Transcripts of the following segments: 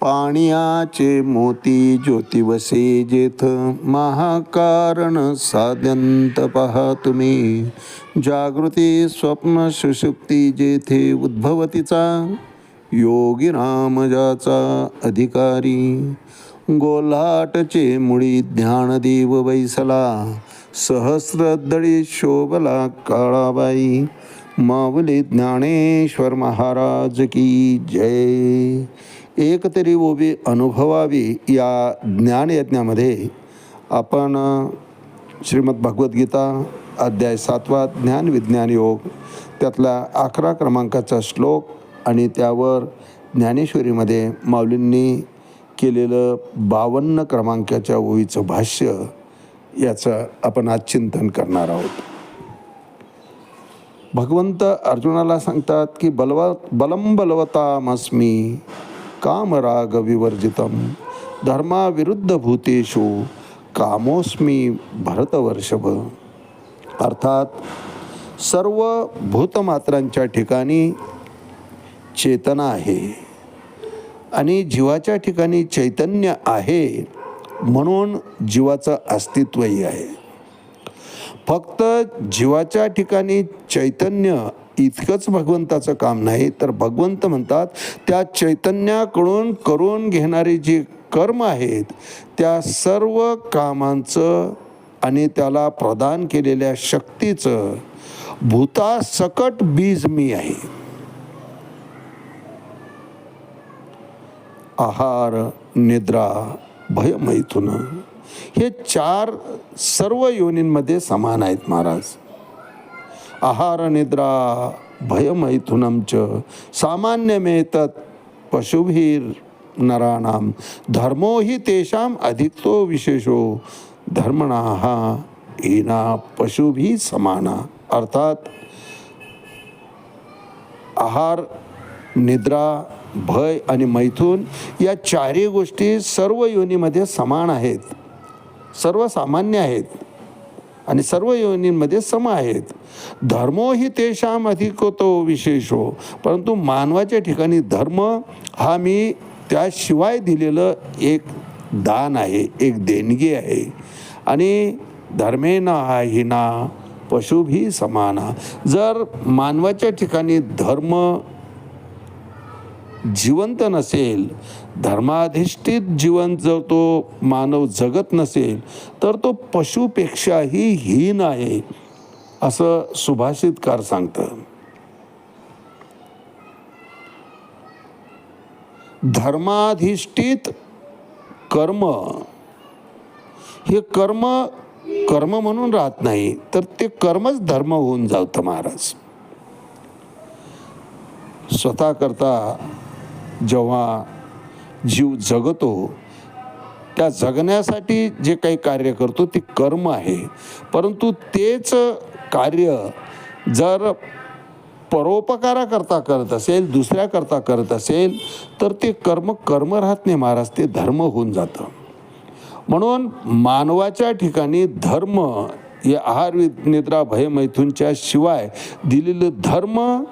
पाणियाचे मोती ज्योतिवसे जेथ महाकारण साध्यंत पहा तुम्ही. जागृती स्वप्न सुषुप्ती जेथे उद्भवतीचा योगी रामजाचा अधिकारी. गोल्हाटचे मुळी ज्ञानदेव बैसला सहस्रदळी शोभला काळाबाई. माऊली ज्ञानेश्वर महाराज की जय. एकतरी ओबी अनुभवावी या ज्ञानयज्ञामध्ये आपण श्रीमद भगवद्गीता अध्याय सातवा ज्ञान विज्ञान योग त्यातला अकरा क्रमांकाचा श्लोक आणि त्यावर ज्ञानेश्वरीमध्ये माऊलींनी केलेलं बावन्न क्रमांकाच्या ओळीचं भाष्य याचं आपण आज चिंतन करणार आहोत. भगवंत अर्जुनाला सांगतात की बलव बलम बलवतामस्मी कामराग विवर्जितम धर्माविरुद्ध भूतेषु कामोस्मी भरतवर्षभ। अर्थात सर्व भूतमात्रांच्या ठिकाणी चेतना आहे आणि जीवाच्या ठिकाणी चैतन्य आहे म्हणून जीवाचं अस्तित्वही आहे. फक्त जीवाच्या ठिकाणी चैतन्य इतकंच भगवंताचं काम नाही तर भगवंत म्हणतात त्या चैतन्याकडून करून घेणारे जे कर्म आहेत त्या सर्व कामांचं आणि त्याला प्रदान केलेल्या शक्तीचं भूतासकट बीज मी आहे. आहार निद्रा भयमैथुन हे चार सर्व योनींमध्ये समान आहेत महाराज. आहार निद्रा भयमैथुनंच सामान्यमेतत् पशुभीर नराणाम। धर्मो हि तेषाम अधिकतो विशेषो। धर्मणा हा हीना पशुभी समाना। अर्थात आहार निद्रा भय आणि मैथून या चारही गोष्टी सर्व योनीमध्ये समान आहेत. सर्वसामान्य आहेत. आणि सर्व योनींमध्ये सम आहेत. धर्मो ही तेषाम अधिकतो होतो विशेष. हो परंतु मानवाच्या ठिकाणी धर्म हा मी त्याशिवाय दिलेलं एक दान आहे एक देणगी आहे. आणि धर्मेना हा हिना पशुभी समाना. जर मानवाच्या ठिकाणी धर्म जिवंत नसेल धर्माधिष्ठित जीवन जर तो मानव जगत नसेल तर तो पशुपेक्षाही हीन आहे असं सुभाषितकार सांगतं धर्माधिष्ठित कर्म हे कर्म कर्म म्हणून राहत नाही तर ते कर्मच धर्म होऊन जातं महाराज. स्वतः करता जेव्हा जीव जगतो त्या जगण्यासाठी जे काही कार्य करतो ते कर्म आहे. परंतु तेच कार्य जर परोपकाराकरता करत असेल दुसऱ्याकरता करत असेल तर ते कर्म कर्म राहत नाही महाराज ते धर्म होऊन जातं. म्हणून मानवाच्या ठिकाणी धर्म हे आहार निद्रा भय भयमैथूनच्या शिवाय दिलेलं धर्म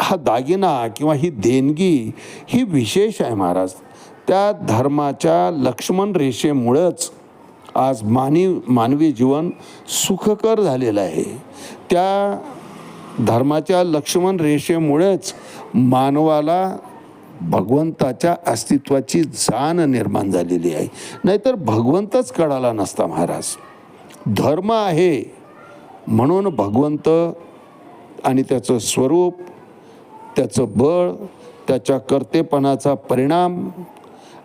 हा दागिना किंवा ही देणगी ही विशेष आहे महाराज. त्या धर्माच्या लक्ष्मण रेषेमुळंच आज मानवी मानवी जीवन सुखकर झालेलं आहे. त्या धर्माच्या लक्ष्मण रेषेमुळेच मानवाला भगवंताच्या अस्तित्वाची जाण निर्माण झालेली आहे. नाहीतर भगवंतच कळाला नसता महाराज. धर्म आहे म्हणून भगवंत आणि त्याचं स्वरूप त्याचं बळ त्याच्या कर्तेपणाचा परिणाम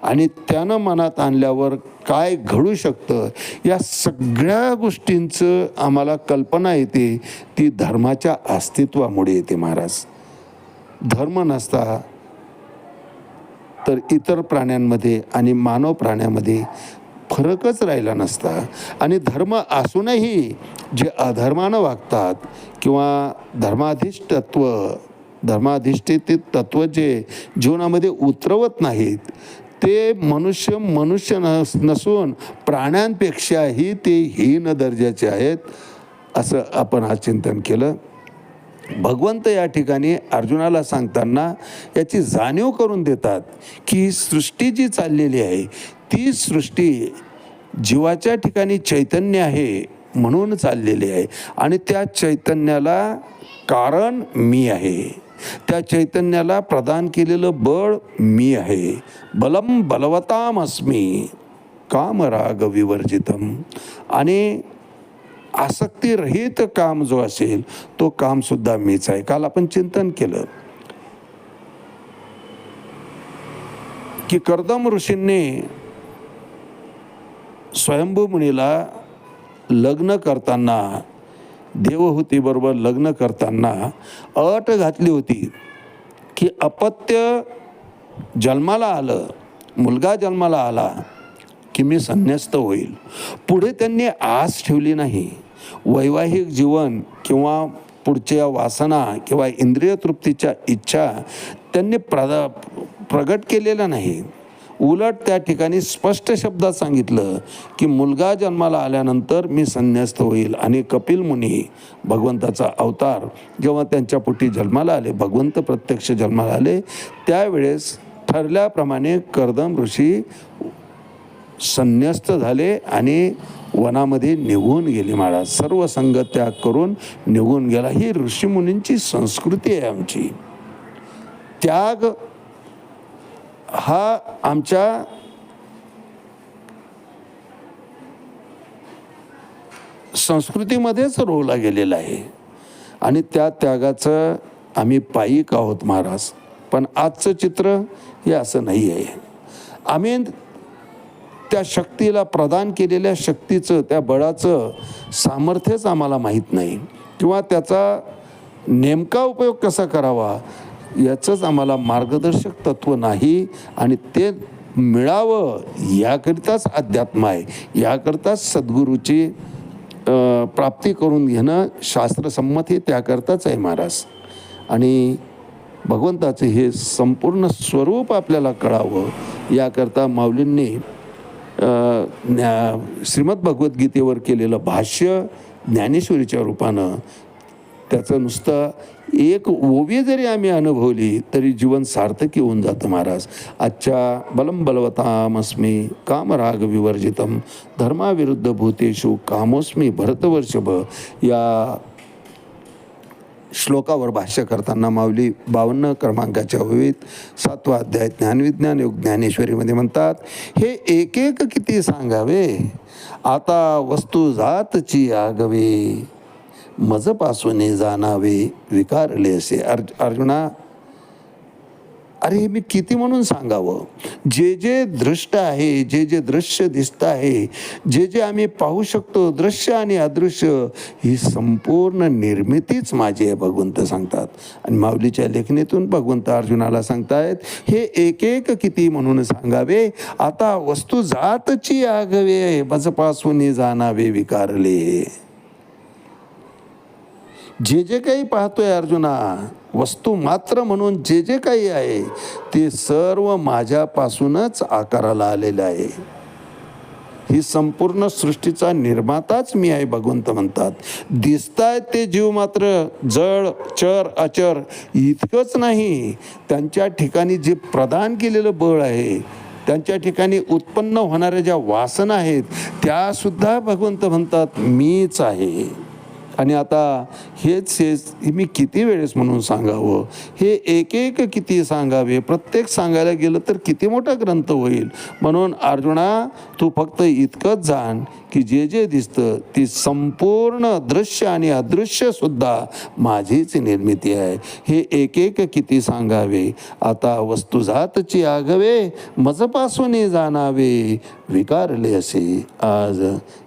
आणि त्यानं मनात आणल्यावर काय घडू शकतं या सगळ्या गोष्टींचं आम्हाला कल्पना येते. ती धर्माच्या अस्तित्वामुळे येते महाराज. धर्म नसता तर इतर प्राण्यांमध्ये आणि मानव प्राण्यामध्ये फरकच राहिला नसता. आणि धर्म असूनही जे अधर्मानं वागतात किंवा धर्माधिष्ठत्व धर्माधिष्ठित तत्व जे जीवनामध्ये उतरवत नाहीत ते मनुष्य मनुष्य नस नसून प्राण्यांपेक्षाही ते हीन दर्जाचे आहेत असं आपण हा चिंतन केलं. भगवंत या ठिकाणी अर्जुनाला सांगताना याची जाणीव करून देतात की ही सृष्टी जी चाललेली आहे ती सृष्टी जीवाच्या ठिकाणी चैतन्य आहे म्हणून चाललेली आहे आणि त्या चैतन्याला कारण मी आहे. त्या चैतन्याला प्रदान केलेलं बळ मी आहे. बलम बलवताम अस्मी कामराग विवर्जितम आणि आसक्तीरहित काम जो असेल तो कामसुद्धा मीच आहे. काल आपण चिंतन केलं. की कर्दम ऋषींनी स्वयंभू मुनीला लग्न करताना देवहूतीबरोबर लग्न करताना अट घातली होती की अपत्य जन्माला आलं मुलगा जन्माला आला की मी संन्यस्त होईल. पुढे त्यांनी आस ठेवली नाही. वैवाहिक जीवन किंवा पुढच्या वासना किंवा इंद्रिय तृप्तीच्या इच्छा त्यांनी प्रदा प्रगट केलेल्या नाही. उलट त्या ठिकाणी स्पष्ट शब्दात सांगितलं की मुलगा जन्माला आल्यानंतर मी संन्यास्त होईल आणि कपिल मुनी भगवंताचा अवतार जेव्हा त्यांच्या पोटी जन्माला आले भगवंत प्रत्यक्ष जन्माला आले त्यावेळेस ठरल्याप्रमाणे कर्दम ऋषी संन्यस्त झाले आणि वनामध्ये निघून गेले महाराज. सर्व संग त्याग करून निघून गेला. ही ऋषीमुनींची संस्कृती आहे आमची. त्याग हा आमच्या संस्कृतीमध्येच रोवला गेलेला आहे. आणि त्या त्यागाचं आम्ही पायिक आहोत महाराज. पण आजचं चित्र हे असं नाही आहे. आम्ही त्या शक्तीला प्रदान केलेल्या शक्तीचं त्या बळाचं सामर्थ्यच आम्हाला माहीत नाही. किंवा त्याचा नेमका उपयोग कसा करावा? याचंच आम्हाला मार्गदर्शक तत्व नाही आणि ते मिळावं याकरिताच अध्यात्म आहे. याकरताच सद्गुरूची प्राप्ती करून घेणं शास्त्रसंमत हे त्याकरताच आहे महाराज. आणि भगवंताचं हे संपूर्ण स्वरूप आपल्याला कळावं याकरता माऊलींनी ज्ञा श्रीमद भगवद्गीतेवर केलेलं भाष्य ज्ञानेश्वरीच्या रूपानं त्याचं नुसतं एक ओवी जरी आम्ही अनुभवली तरी जीवन सार्थकी होऊन जातं महाराज. आजच्या बलम बलवतामस्मी कामराग विवर्जितम धर्माविरुद्ध भूतेषु कामोस्मी भरतवर्षभ. या श्लोकावर भाष्य करताना माऊली बावन्न क्रमांकाच्या ओवीत सातवा अध्याय ज्ञानविज्ञान योग ज्ञानेश्वरीमध्ये म्हणतात हे एक एक किती सांगावे? आता वस्तू जातची आगवे. मजपासून जाणावे विकारले असे. अर्ज अर्जुना अरे हे मी किती म्हणून सांगावं? जे जे दृष्ट आहे जे जे दृश्य दिसत आहे जे जे आम्ही पाहू शकतो दृश्य आणि अदृश्य ही संपूर्ण निर्मितीच माझी आहे भगवंत सांगतात. आणि माऊलीच्या लेखणीतून भगवंत अर्जुनाला सांगतायत हे एक एक किती म्हणून सांगावे? आता वस्तू जातची आगवे मजपासून जाणावे विकारले. जे जे काही पाहतोय अर्जुना वस्तू मात्र म्हणून जे जे काही आहे ते सर्व माझ्यापासूनच आकाराला आलेलं आहे. ही संपूर्ण सृष्टीचा निर्माताच मी आहे भगवंत म्हणतात. दिसतायत ते जीव मात्र जड चर अचर इतकंच नाही. त्यांच्या ठिकाणी जे प्रदान केलेलं बळ आहे त्यांच्या ठिकाणी उत्पन्न होणाऱ्या ज्या वासना आहेत त्यासुद्धा भगवंत म्हणतात मीच आहे. आणि आता हेच हे मी किती वेळेस म्हणून सांगावं? हे एक एक किती सांगावे? प्रत्येक सांगायला गेलं तर किती मोठा ग्रंथ होईल? म्हणून अर्जुना तू फक्त इतकंच जाण की जे जे दिसतं ती संपूर्ण दृश्य आणि अदृश्यसुद्धा माझीच निर्मिती आहे. हे एक एक किती सांगावे? आता वस्तुजातची आगवे मजपासून जाणावे. विकारले असे आज